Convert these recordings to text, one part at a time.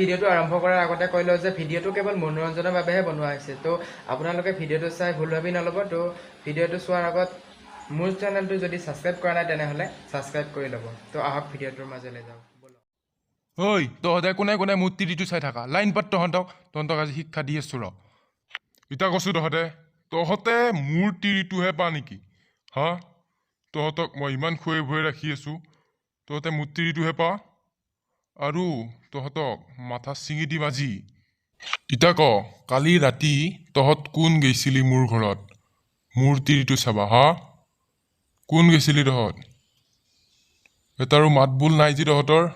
ভিডিঅ'টো আৰম্ভ কৰাৰ আগতে কৈ লওঁ যে ভিডিঅ'টো কেৱল মনোৰঞ্জনৰ বাবেহে বনোৱা হৈছে। তো আপোনালোকে ভিডিঅ'টো চাই ভুল ভাবি নল'ব। তো ভিডিঅ'টো চোৱাৰ আগত মোৰ চেনেলটো যদি ছাবস্ক্ৰাইব কৰা নাই তেনেহ'লে ছাবস্ক্ৰাইব কৰি ল'ব। তো আহক ভিডিঅ'টোৰ মাজলৈ যাওঁ। ঐ তহঁতে কোনে কোনে মোৰ তিৰিটো চাই থাকা? লাইন পাত তহঁতক। তহঁতক আজি শিক্ষা দি আছো ৰ। ইতা কৈছো তহঁতে তহঁতে মোৰ তিৰিটোহে পা নেকি? হা? তহঁতক মই ইমান খুৱাই ভুৱাই ৰাখি আছো। তহঁতে মোৰ তিৰিটোহে পা? আৰু তহঁতক মাথা ছিঙি দি বাজি। ইতা ক কালি ৰাতি তহঁত কোন গৈছিলি মোৰ ঘৰত? মোৰ তিৰিটো চাবা হা? কোন গৈছিলি তহঁত? এটাৰো মাত বোল নাই যি তহঁতৰ?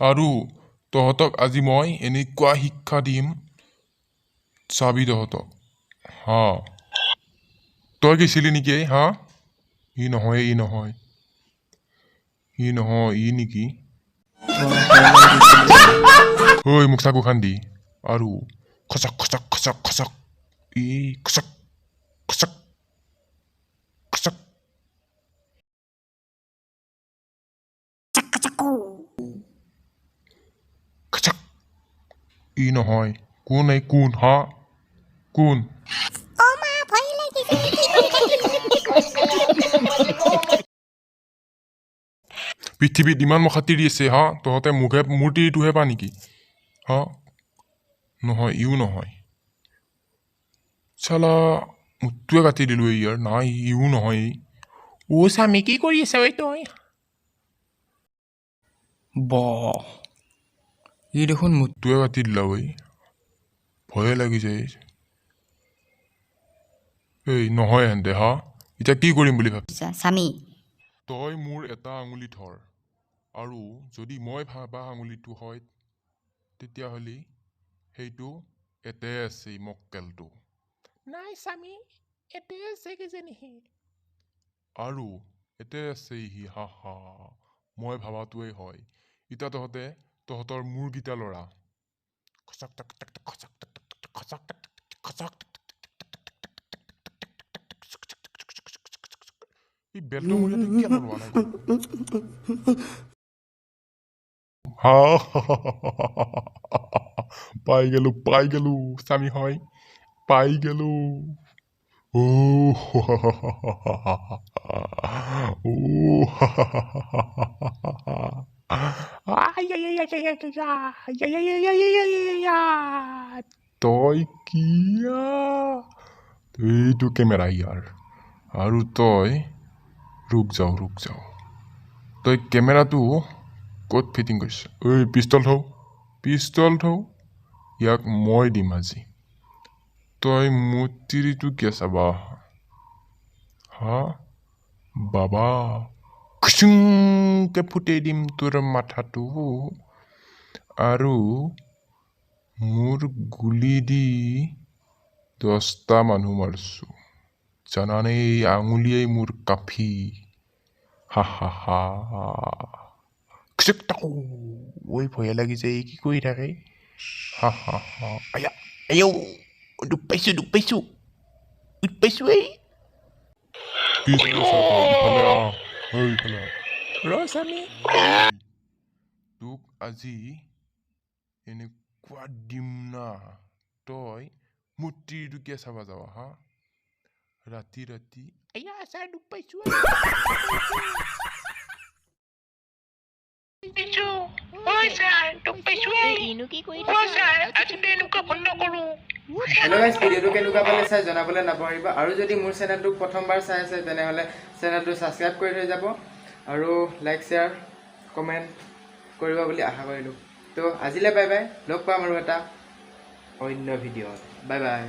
আৰু তহঁতক আজি মই এনেকুৱা শিক্ষা দিম চাবি তহঁতক হা? তই গৈছিলি নেকি হা? ই নহয় ই নহয়। ই নহয় ই নেকি? ঐ মোক চাকু খান দি আৰু খচক খচক খচক খচক ই খচক খচক খচক খচক ই নহয় কোন এই কোন হা কোন পৃথিৱীত ইমান মখা তিৰি আছে হা? তহঁতে মুখে মোৰ তিৰিটোহে পা নেকি? হা? নহয় ইও নহয়। চালা মোৰটোৱে কাটি দিলোঁ ইয়াৰ। নাই ইও নহয় ই। অ' স্বামী কি কৰি আছা ঐ তই? ব। ই দেখোন মোত তোৱে কাটি দিলা ঐ। ভয়ে লাগি যায়। এই নহয় হেন্তে হা? এতিয়া কি কৰিম বুলি ভাব আচ্ছা, স্বামী। তই মোৰ এটা আঙুলি ধৰ। আৰু যদি মই ভাবা আঙুলিটো হয় তেতিয়াহ'লে সেইটো এটাই আছে মক্কেলটো নাই স্বামী এটাই আছে কিজানি আৰু এটাই আছে সি হা হা মই ভাবাটোৱেই হয় এতিয়া তহঁতে তহঁতৰ মূৰকেইটা ল'ৰা খচক টক টক টক খচক টক টক টক খচক টক টক টক খচক টক টক এই বেলটো মোৰ ইয়াতে কিয় লৰোৱা নাই হা পাই গেলো পাই গেলো স্বামী হয় পাই গেলো ও তই কিয়া এইটো কেমেৰা ইয়াৰ আৰু তই ৰুক যাওঁ ৰুক যাওঁ তই কেমেৰাটো ক'ত ফিটিং কৰিছ? ঐ পিষ্টল থওঁ। পিষ্টল থওঁ। ইয়াক মই দিম আজি। তই মোৰ তিৰিটো কিয় চাবা? হা? বাবা। খুচুংকে ফুটাই দিম তোৰ মাথাটো। আৰু মোৰ গুলি দি দহটা মানুহ মাৰছো। জানানে আঙুলিয়েই মোৰ কাফি। হা হা হা। খুচুক তাকো ঐ ভয়ে লাগি যায় কি কৰি থাকে হা হা হা আয়া আয়ৌ দুখ পাইছো দুখ পাইছো দুখ পাইছো এই তোক আজি এনেকুৱা দিম না তই মোৰ তিৰিটোকে চাবা যাবা হা ৰাতি ৰাতি আয়া দুখ পাইছো হেল্ল' গাইজ ভিডিঅ'টো কেনেকুৱা পালে চাই জনাবলৈ নাপাহৰিব আৰু যদি মোৰ চেনেলটো প্ৰথমবাৰ চাই আছে তেনেহ'লে চেনেলটো ছাবস্ক্ৰাইব কৰি থৈ যাব। আৰু লাইক শ্বেয়াৰ কমেণ্ট কৰিব বুলি আশা কৰিলোঁ। তো আজিলৈ বাই বাই লগ পাম আৰু এটা অন্য ভিডিঅ'ত। Bye bye